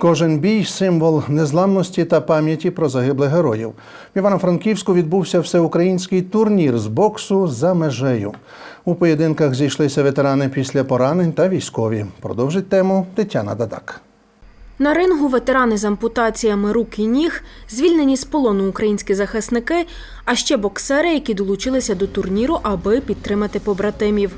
Кожен бій символ незламності та пам'яті про загиблих героїв. В Івано-Франківську відбувся всеукраїнський турнір з боксу за межею. У поєдинках зійшлися ветерани після поранень та військові. Продовжить тему Тетяна Дадак. На рингу ветерани з ампутаціями рук і ніг, звільнені з полону українські захисники, а ще боксери, які долучилися до турніру, аби підтримати побратимів.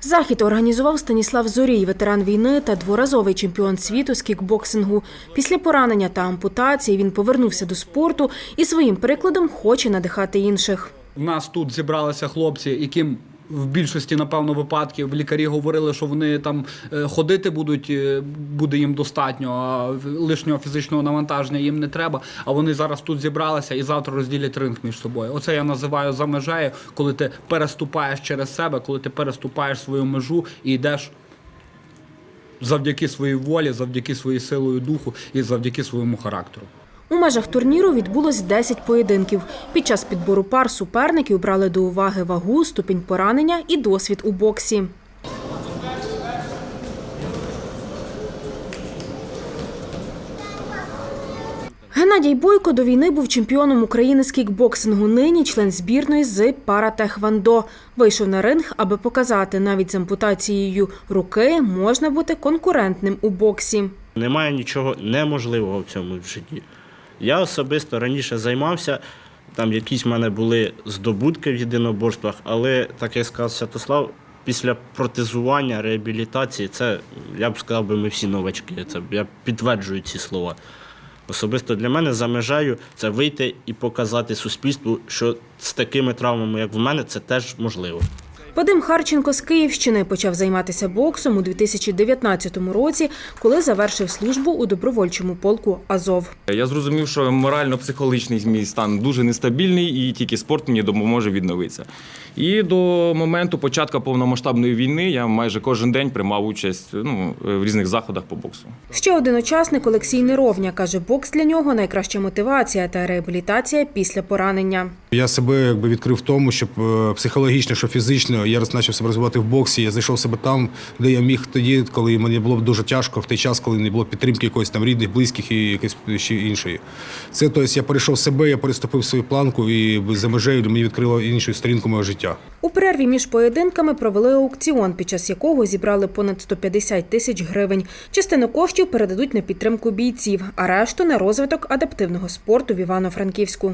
Захід організував Станіслав Зорій, ветеран війни та дворазовий чемпіон світу з кікбоксингу. Після поранення та ампутації він повернувся до спорту і своїм прикладом хоче надихати інших. У нас тут зібралися хлопці, яким в більшості, напевно, випадків лікарі говорили, що вони там е, ходити будуть, е, буде їм достатньо, а лишнього фізичного навантаження їм не треба. А вони зараз тут зібралися і завтра розділять ринг між собою. Оце я називаю за межею, коли ти переступаєш через себе, коли ти переступаєш свою межу і йдеш. Завдяки своїй волі, завдяки своїй силою духу і завдяки своєму характеру. У межах турніру відбулось 10 поєдинків. Під час підбору пар суперників брали до уваги вагу, ступінь поранення і досвід у боксі. Геннадій Бойко до війни був чемпіоном України з кікбоксингу. Нині член збірної з паратехвандо. Вийшов на ринг, аби показати, навіть з ампутацією руки можна бути конкурентним у боксі. Немає нічого неможливого в цьому житті. Я особисто раніше займався, там якісь в мене були здобутки в єдиноборствах, але, так як сказав Святослав, після протезування, реабілітації, це, я б сказав, би, ми всі новачки. Це, я підтверджую ці слова. Особисто для мене за межею це вийти і показати суспільству, що з такими травмами, як в мене, це теж можливо. Вадим Харченко з Київщини почав займатися боксом у 2019 році, коли завершив службу у добровольчому полку Азов. Я зрозумів, що морально-психологічний мій стан дуже нестабільний, і тільки спорт мені допоможе відновитися. І до моменту початку повномасштабної війни я майже кожен день приймав участь ну, в різних заходах по боксу. Ще один учасник Олексій Неровня каже, бокс для нього найкраща мотивація та реабілітація після поранення. Я себе якби відкрив в тому, щоб е, психологічно, що фізично я роз- почав себе розвивати в боксі. Я знайшов себе там, де я міг тоді, коли мені було дуже тяжко, в той час, коли не було підтримки якоїсь там рідних, близьких і якоїсь ще іншої. Це тобто я перейшов себе, я переступив свою планку і за межею мені відкрило іншу сторінку мого життя. У перерві між поєдинками провели аукціон, під час якого зібрали понад 150 тисяч гривень. Частину коштів передадуть на підтримку бійців, а решту на розвиток адаптивного спорту в Івано-Франківську.